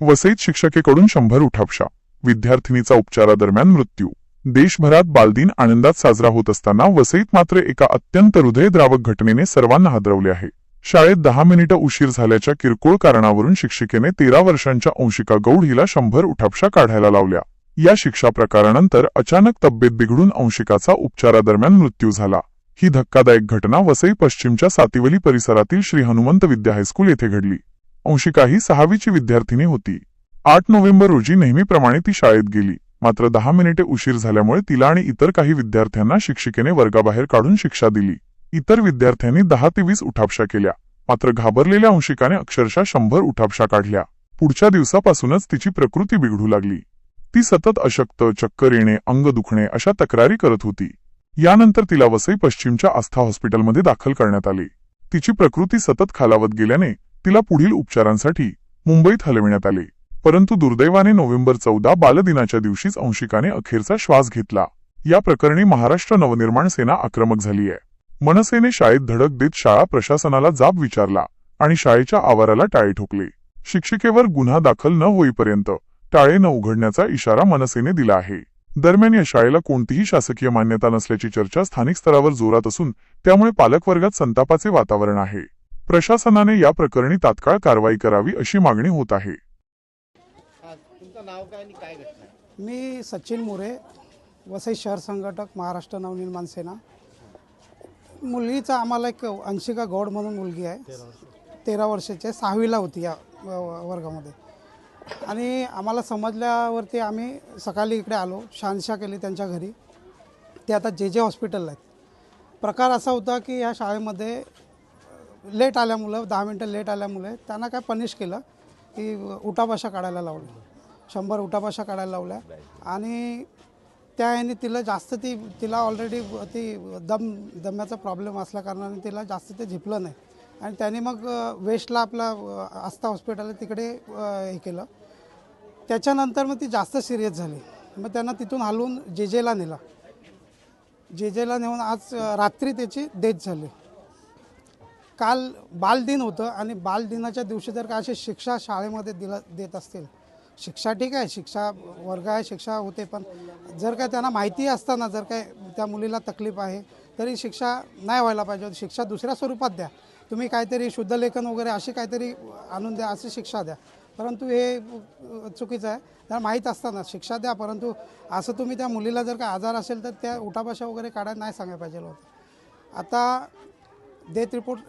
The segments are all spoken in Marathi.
वसईत शिक्षकेकडून शंभर उठापशा. विद्यार्थिनीचा उपचारादरम्यान मृत्यू. देशभरात बालदिन आनंदात साजरा होत असताना वसईत मात्र एका अत्यंत हृदयद्रावक घटनेने सर्वांना हादरवले आहे. शाळेत दहा मिनिटं उशीर झाल्याच्या किरकोळ कारणावरून शिक्षिकेने तेरा वर्षांच्या अंशिका गौड हिला शंभर उठापशा काढायला लावल्या. या शिक्षा प्रकारानंतर अचानक तब्येत बिघडून अंशिकाचा उपचारादरम्यान मृत्यू झाला. ही धक्कादायक घटना वसई पश्चिमच्या सातिवली परिसरातील श्री हनुमंत विद्या हायस्कूल येथे घडली. अंशिका ही सहावीची विद्यार्थिनी होती. आठ नोव्हेंबर रोजी नेहमीप्रमाणे ती शाळेत गेली. मात्र दहा मिनिटे उशीर झाल्यामुळे तिला आणि इतर काही विद्यार्थ्यांना शिक्षिकेने वर्गाबाहेर काढून शिक्षा दिली. इतर विद्यार्थ्यांनी दहा ते वीस उठापशा केल्या. मात्र घाबरलेल्या अंशिकाने अक्षरशः शंभर उठापशा काढल्या. पुढच्या दिवसापासूनच तिची प्रकृती बिघडू लागली. ती सतत अशक्त चक्कर येणे अंग दुखणे अशा तक्रारी करत होती. यानंतर तिला वसई पश्चिमच्या आस्था हॉस्पिटलमध्ये दाखल करण्यात आले. तिची प्रकृती सतत खालावत गेल्याने तिला पुढील उपचारांसाठी मुंबईत हलविण्यात आले. परंतु दुर्दैवाने नोव्हेंबर चौदा बालदिनाच्या दिवशीच अंशिकाने अखेरचा श्वास घेतला. या प्रकरणी महाराष्ट्र नवनिर्माण सेना आक्रमक झाली आहे मनसेने शाळेत धडक देत शाळा प्रशासनाला जाब विचारला आणि शाळेच्या आवाराला टाळे ठोकले. शिक्षिकेवर गुन्हा दाखल न होईपर्यंत टाळे न उघडण्याचा इशारा मनसेने दिला आहे. दरम्यान या शाळेला कोणतीही शासकीय मान्यता नसल्याची चर्चा स्थानिक स्तरावर जोरात असून त्यामुळे पालकवर्गात संतापाचे वातावरण आहे. प्रशासनाने या प्रकरणी तात्काळ कारवाई करावी अशी मागणी होत आहे. हा तुमचं नाव काय आणि काय घटना आहे? मी सचिन मोरे वसई शहर संघटक महाराष्ट्र नवनिर्माण सेना. मुलगीचा आम्हाला एक अंशिका गौड म्हणून मुलगी आहे. तेरा वर्षाची सहावीला होती या वर्गामध्ये. आणि आम्हाला समजल्यावरती आम्ही सकाळी इकडे आलो शहानिशा केली त्यांच्या घरी. ते आता जे जे हॉस्पिटलला आहेत. प्रकार असा होता की या शाळेमध्ये लेट आल्यामुळं दहा मिनटं लेट आल्यामुळे त्यांना काय पनिश केलं की उठापाशा काढायला लावलं. शंभर उठापाशा काढायला लावल्या. आणि त्या ह्याने तिला जास्त ती तिला ऑलरेडी ती दम दम्याचा प्रॉब्लेम असल्या कारणाने तिला जास्त ते झिपलं नाही. आणि त्याने मग वेस्टला आपला आस्था हॉस्पिटल तिकडे हे केलं. त्याच्यानंतर मग ती जास्त सिरियस झाली. मग त्यांना तिथून हलवून जे जेला नेला. जे जेला नेऊन आज रात्री त्याची डेथ झाली. काल बालदिन होतं आणि बालदिनाच्या दिवशी जर का अशी शिक्षा शाळेमध्ये दिला देत असतील शिक्षा ठीक आहे शिक्षा वर्ग आहे शिक्षा होते पण जर काय त्यांना माहिती असताना जर काय त्या मुलीला तकलीफ आहे तरी शिक्षा नाही व्हायला पाहिजे. शिक्षा दुसऱ्या स्वरूपात द्या. तुम्ही काहीतरी शुद्धलेखन वगैरे अशी काहीतरी आणून द्या अशी शिक्षा द्या. परंतु हे चुकीचं आहे. त्यांना माहीत असताना शिक्षा द्या परंतु असं तुम्ही त्या मुलीला जर का आजार असेल तर त्या उठाभाषा वगैरे काढायला नाही सांगायला पाहिजे होतं. आता डेथ रिपोर्ट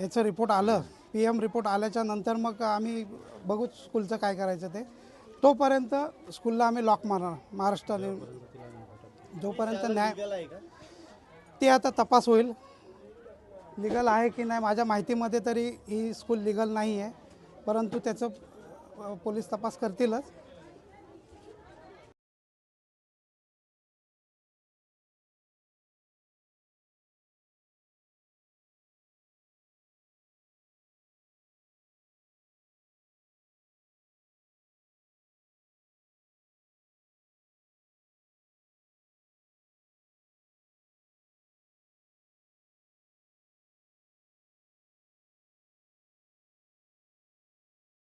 याचं रिपोर्ट आलं पी एम रिपोर्ट आल्याच्यानंतर मग आम्ही बघू स्कूलचं काय करायचं ते. तोपर्यंत स्कूलला आम्ही लॉक मारणार महाराष्ट्राने. जोपर्यंत न्याय ते आता तपास होईल. लिगल आहे की नाही माझ्या माहितीमध्ये तरी ही स्कूल लिगल नाही आहे परंतु त्याचं पोलीस तपास करतीलच.